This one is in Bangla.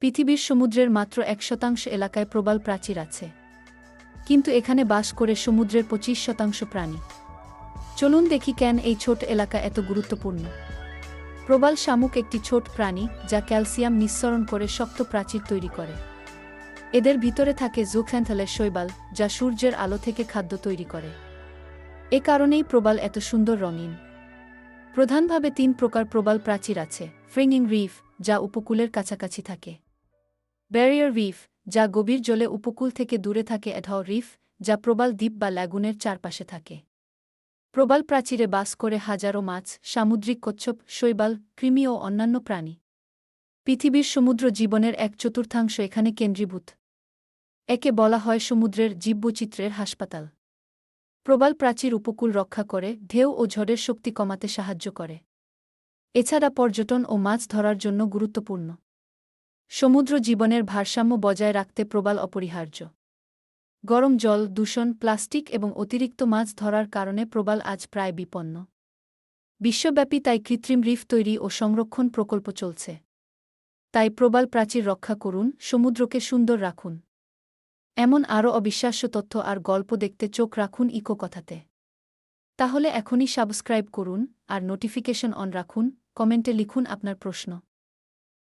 পৃথিবীর সমুদ্রের মাত্র এক শতাংশ এলাকায় প্রবাল প্রাচীর আছে। কিন্তু এখানে বাস করে সমুদ্রের পঁচিশ শতাংশ প্রাণী। চলুন দেখি কেন এই ছোট এলাকা এত গুরুত্বপূর্ণ। প্রবাল শামুক একটি ছোট প্রাণী যা ক্যালসিয়াম নিঃসরণ করে শক্ত প্রাচীর তৈরি করে। এদের ভিতরে থাকে জুখ্যান্থালের শৈবাল, যা সূর্যের আলো থেকে খাদ্য তৈরি করে। এ কারণেই প্রবাল এত সুন্দর রঙিন। প্রধানভাবে তিন প্রকার প্রবাল প্রাচীর আছে, ফ্রিঙ্গিং রিফ, যা উপকূলের কাছাকাছি থাকে। ব্যারিয়ার রিফ, যা গভীর জলে উপকূল থেকে দূরে থাকে অ্যাডাও রিফ, যা প্রবাল দ্বীপ বা ল্যাগুনের চারপাশে থাকে। প্রবাল প্রাচীরে বাস করে হাজারো মাছ, সামুদ্রিক কচ্ছপ, শৈবাল, কৃমি ও অন্যান্য প্রাণী। পৃথিবীর সমুদ্র জীবনের এক চতুর্থাংশ এখানে কেন্দ্রীভূত। একে বলা হয় সমুদ্রের জীববৈচিত্র্যের হাসপাতাল। প্রবাল প্রাচীর উপকূল রক্ষা করে, ঢেউ ও ঝড়ের শক্তি কমাতে সাহায্য করে। এছাড়া পর্যটন ও মাছ ধরার জন্য গুরুত্বপূর্ণ। সমুদ্র জীবনের ভারসাম্য বজায় রাখতে প্রবাল অপরিহার্য। গরম জল, দূষণ, প্লাস্টিক এবং অতিরিক্ত মাছ ধরার কারণে প্রবাল আজ প্রায় বিপন্ন। বিশ্বব্যাপী তাই কৃত্রিম রিফ তৈরি ও সংরক্ষণ প্রকল্প চলছে। তাই প্রবাল প্রাচীর রক্ষা করুন, সমুদ্রকে সুন্দর রাখুন। এমন আরও অবিশ্বাস্য তথ্য আর গল্প দেখতে চোখ রাখুন ইকো কথাতে তাহলে এখনই সাবস্ক্রাইব করুন আর নোটিফিকেশন অন রাখুন, কমেন্টে লিখুন আপনার প্রশ্ন।